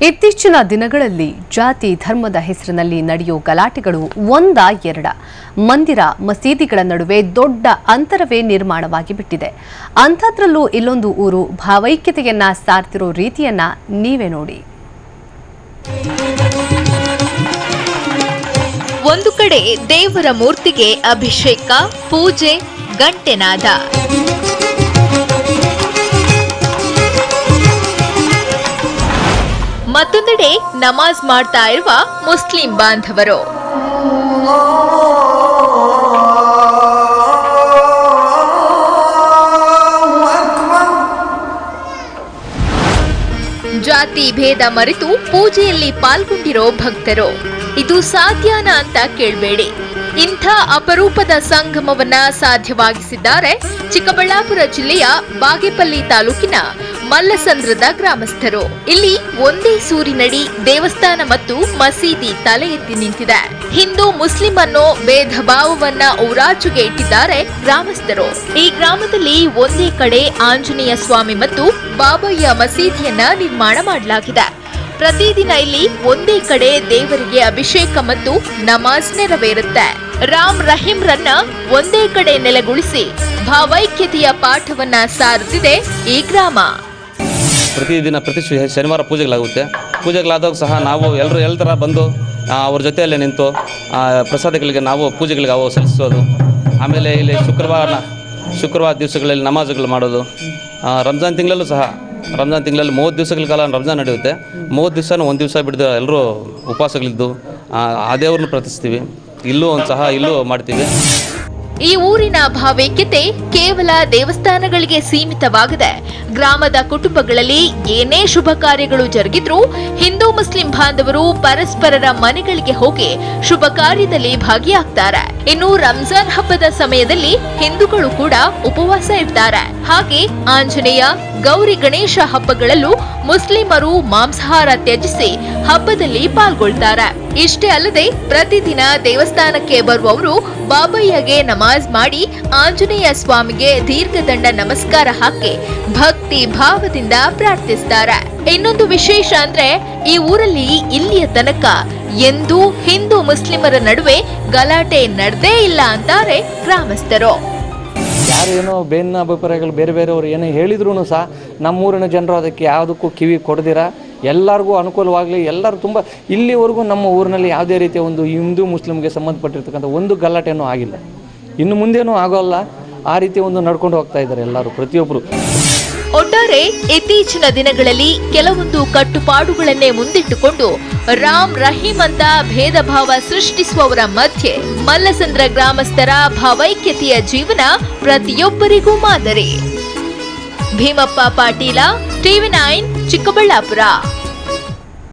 ಇತ್ತೀಚಿನ ದಿನಗಳಲ್ಲಿ ಜಾತಿ ಧರ್ಮದ ಹೆಸರಿನಲ್ಲಿ ನಡೆಯೋ ಗಲಾಟೆಗಳು ಒಂದ ಎರಡ. ಮಂದಿರ ಮಸೀದಿಗಳ ನಡುವೆ ದೊಡ್ಡ ಅಂತರವೇ ನಿರ್ಮಾಣವಾಗಿ ಬಿಟ್ಟಿದೆ. ಅಂಥದ್ರಲ್ಲೂ ಇಲ್ಲೊಂದು ಊರು ಭಾವೈಕ್ಯತೆಯನ್ನ ಸಾರ್ತಿರೋ ರೀತಿಯನ್ನ ನೀವೇ ನೋಡಿ. ಒಂದು ಕಡೆ ದೇವರ ಮೂರ್ತಿಗೆ ಅಭಿಷೇಕ, ಪೂಜೆ, ಗಂಟೆನಾದ. ಮತ್ತೊಂದೆಡೆ ನಮಾಜ್ ಮಾಡ್ತಾ ಇರುವ ಮುಸ್ಲಿಂ ಬಾಂಧವರು. ಜಾತಿ ಭೇದ ಮರೆತು ಪೂಜೆಯಲ್ಲಿ ಪಾಲ್ಗೊಂಡಿರೋ ಭಕ್ತರು. ಇದು ಸಾಧ್ಯನಾ ಅಂತ ಕೇಳಬೇಡಿ. ಇಂಥ ಅಪರೂಪದ ಸಂಗಮವನ್ನ ಸಾಧ್ಯವಾಗಿಸಿದ್ದಾರೆ ಚಿಕ್ಕಬಳ್ಳಾಪುರ ಜಿಲ್ಲೆಯ ಬಾಗೇಪಲ್ಲಿ ತಾಲೂಕಿನ ಮಲ್ಲಸಂದ್ರದ ಗ್ರಾಮಸ್ಥರು. ಇಲ್ಲಿ ಒಂದೇ ಸೂರಿನಡಿ ದೇವಸ್ಥಾನ ಮತ್ತು ಮಸೀದಿ ತಲೆ ಎತ್ತಿ ನಿಂತಿದೆ. ಹಿಂದೂ ಮುಸ್ಲಿಂ ಅನ್ನೋ ಭೇದ ಭಾವವನ್ನ ಊರಾಚುಗೆ ಇಟ್ಟಿದ್ದಾರೆ ಗ್ರಾಮಸ್ಥರು. ಈ ಗ್ರಾಮದಲ್ಲಿ ಒಂದೇ ಕಡೆ ಆಂಜನೇಯ ಸ್ವಾಮಿ ಮತ್ತು ಬಾಬಯ್ಯ ಮಸೀದಿಯನ್ನ ನಿರ್ಮಾಣ ಮಾಡಲಾಗಿದೆ. ಪ್ರತಿದಿನ ಇಲ್ಲಿ ಒಂದೇ ಕಡೆ ದೇವರಿಗೆ ಅಭಿಷೇಕ ಮತ್ತು ನಮಾಜ್ ನೆರವೇರುತ್ತೆ. ರಾಮ್ ರಹೀಂರನ್ನ ಒಂದೇ ಕಡೆ ನೆಲೆಗೊಳಿಸಿ ಭಾವೈಕ್ಯತೆಯ ಪಾಠವನ್ನ ಸಾರುತ್ತಿದೆ ಈ ಗ್ರಾಮ. ಪ್ರತಿದಿನ ಪ್ರತಿ ಶನಿವಾರ ಪೂಜೆಗಳಾಗುತ್ತೆ. ಪೂಜೆಗಳಾದಾಗ ಸಹ ನಾವು ಎಲ್ಲರೂ ಥರ ಬಂದು ಅವ್ರ ಜೊತೆಯಲ್ಲೇ ನಿಂತು ಪ್ರಸಾದಗಳಿಗೆ ನಾವು ಪೂಜೆಗಳಿಗೆ ಅವು ಸಲ್ಲಿಸೋದು. ಆಮೇಲೆ ಇಲ್ಲಿ ಶುಕ್ರವಾರ ಶುಕ್ರವಾರ ದಿವಸಗಳಲ್ಲಿ ನಮಾಜುಗಳು ಮಾಡೋದು. ರಂಜಾನ್ ತಿಂಗಳಲ್ಲೂ ಸಹ, ರಂಜಾನ್ ತಿಂಗಳಲ್ಲಿ ಮೂವತ್ತು ದಿವಸಗಳ ಕಾಲ ರಂಜಾನ್ ನಡೆಯುತ್ತೆ. ಮೂವತ್ತು ದಿವಸನೂ ಒಂದು ದಿವಸ ಬಿಡದೆ ಎಲ್ಲರೂ ಉಪವಾಸಗಳಿದ್ದು ಆ ದೇವ್ರನ್ನ ಪ್ರಾರ್ಥಿಸ್ತೀವಿ. ಇಲ್ಲೂ ಒಂದು ಸಹ ಇಲ್ಲೂ ಮಾಡ್ತೀವಿ. ಈ ಊರಿನ ಭಾವೈಕ್ಯತೆ ಕೇವಲ ದೇವಸ್ಥಾನಗಳಿಗೆ ಸೀಮಿತವಾಗದೆ. ಗ್ರಾಮದ ಕುಟುಂಬಗಳಲ್ಲಿ ಏನೇ ಶುಭ ಕಾರ್ಯಗಳು ಜರುಗಿದ್ರೂ ಹಿಂದೂ ಮುಸ್ಲಿಂ ಬಾಂಧವರು ಪರಸ್ಪರರ ಮನೆಗಳಿಗೆ ಹೋಗಿ ಶುಭ ಕಾರ್ಯದಲ್ಲಿ ಭಾಗಿಯಾಗ್ತಾರೆ. ಇನ್ನು ರಂಜಾನ್ ಹಬ್ಬದ ಸಮಯದಲ್ಲಿ ಹಿಂದೂಗಳು ಕೂಡ ಉಪವಾಸ ಇರ್ತಾರೆ ಹಾಗೆ ಆಂಜನೇಯ, ಗೌರಿ ಗಣೇಶ ಹಬ್ಬಗಳಲ್ಲೂ ಮುಸ್ಲಿಮರು ಮಾಂಸಾಹಾರ ತ್ಯಜಿಸಿ ಹಬ್ಬದಲ್ಲಿ ಪಾಲ್ಗೊಳ್ತಾರೆ. ಇಷ್ಟೇ ಅಲ್ಲದೆ ಪ್ರತಿದಿನ ದೇವಸ್ಥಾನಕ್ಕೆ ಬರುವವರು ಬಾಬಯ್ಯಗೆ ನಮಾಜ್ ಮಾಡಿ ಆಂಜನೇಯ ಸ್ವಾಮಿಗೆ ದೀರ್ಘದಂಡ ನಮಸ್ಕಾರ ಹಾಕಿ ಭಕ್ತಿ ಭಾವದಿಂದ ಪ್ರಾರ್ಥಿಸ್ತಾರೆ. ಇನ್ನೊಂದು ವಿಶೇಷ ಅಂದ್ರೆ ಈ ಊರಲ್ಲಿ ಇಲ್ಲಿಯ ತನಕ ಎಂದೂ ಹಿಂದೂ ಮುಸ್ಲಿಮರ ನಡುವೆ ಗಲಾಟೆ ನಡೆದೇ ಇಲ್ಲ ಅಂತಾರೆ ಗ್ರಾಮಸ್ಥರು. ಯಾರು ಏನೋ ಬೇನ ಅಭಿಪ್ರಾಯಗಳು ಬೇರೆ ಬೇರೆಯವರು ಏನೋ ಹೇಳಿದ್ರು ಸಹ ನಮ್ಮೂರಿನ ಜನರು ಅದಕ್ಕೆ ಯಾವುದಕ್ಕೂ ಕಿವಿ ಕೊಡದಿರ. ಎಲ್ಲರಿಗೂ ಅನುಕೂಲವಾಗಲಿ, ಎಲ್ಲರೂ ತುಂಬ, ಇಲ್ಲಿವರೆಗೂ ನಮ್ಮ ಊರಿನಲ್ಲಿ ಯಾವುದೇ ರೀತಿಯ ಒಂದು ಹಿಂದೂ ಮುಸ್ಲಿಮ್ಗೆ ಸಂಬಂಧಪಟ್ಟಿರ್ತಕ್ಕಂಥ ಒಂದು ಗಲಾಟೆನೂ ಆಗಿಲ್ಲ. ಇನ್ನು ಮುಂದೇನೂ ಆಗೋಲ್ಲ. ಆ ರೀತಿ ಒಂದು ನಡ್ಕೊಂಡು ಹೋಗ್ತಾ ಇದ್ದಾರೆ ಎಲ್ಲರೂ ಪ್ರತಿಯೊಬ್ಬರು ಒಟ್ಟಾರೆ ಇತ್ತೀಚಿನ ದಿನಗಳಲ್ಲಿ ಕೆಲವೊಂದು ಕಟ್ಟುಪಾಡುಗಳನ್ನೇ ಮುಂದಿಟ್ಟುಕೊಂಡು ರಾಮ್ ರಹೀಂ ಅಂತ ಭೇದ ಭಾವ ಸೃಷ್ಟಿಸುವವರ ಮಧ್ಯೆ ಮಲ್ಲಸಂದ್ರ ಗ್ರಾಮಸ್ಥರ ಭಾವೈಕ್ಯತೆಯ ಜೀವನ ಪ್ರತಿಯೊಬ್ಬರಿಗೂ ಮಾದರಿ. Bheemappa Patil, TV nine Chikkaballapur.